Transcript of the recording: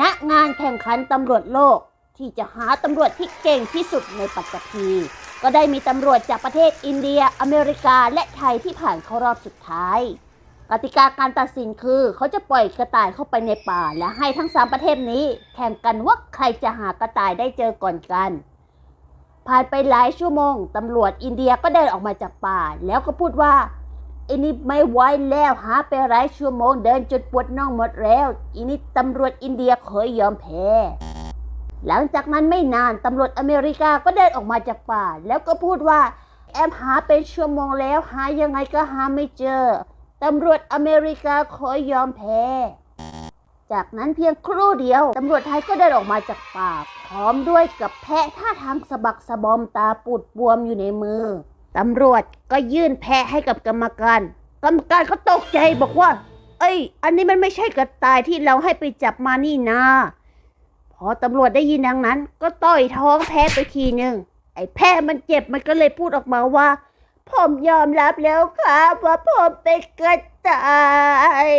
ณงานแข่งขันตำรวจโลกที่จะหาตำรวจที่เก่งที่สุดในปัตตภีก็ได้มีตำรวจจากประเทศอินเดีย อเมริกาและไทยที่ผ่านเข้ารอบสุดท้าย กติกาการตัดสินคือ เขาจะปล่อยกระต่ายเข้าไปในป่า และให้ทั้งสามประเทศนี้ แข่งกันว่าใครจะหากระต่ายได้เจอก่อนกัน ผ่านไปหลายชั่วโมงตำรวจอินเดียก็เดินออกมาจากป่า แล้วก็พูดว่า อินี่ไม่ไหวแล้วหาไปหลายชั่วโมงเดินจนปวดน่องหมดแล้วอินี่ตำรวจอินเดียขอยอมแพ้หลังจากนั้นไม่นานตำรวจอเมริกาก็เดินออกมาจากป่า แล้วก็พูดว่า แอมหาเป็นชั่วโมงแล้วหายังไงก็หาไม่เจอตำรวจอเมริกาขอยอมแพ้ จากนั้นเพียงครู่เดียวตำรวจไทยก็เดินออกมาจากป่าพร้อมด้วยกับแพะท่าทางสะบักสะบอมตาปูดบวมอยู่ในมือ ตำรวจก็ยื่นแพะให้กับกรรมการ กรรมการเขาตกใจบอกว่า เอ้ย อันนี้มันไม่ใช่กระต่ายที่เราให้ไปจับมานี่นาพอตำรวจได้ยินดังนั้น ก็ต่อยท้องแพะไปทีหนึ่งไอ้แพะมันเจ็บมันก็เลยพูดออกมาว่า ผมยอมรับแล้วครับว่าผมเป็นกระต่าย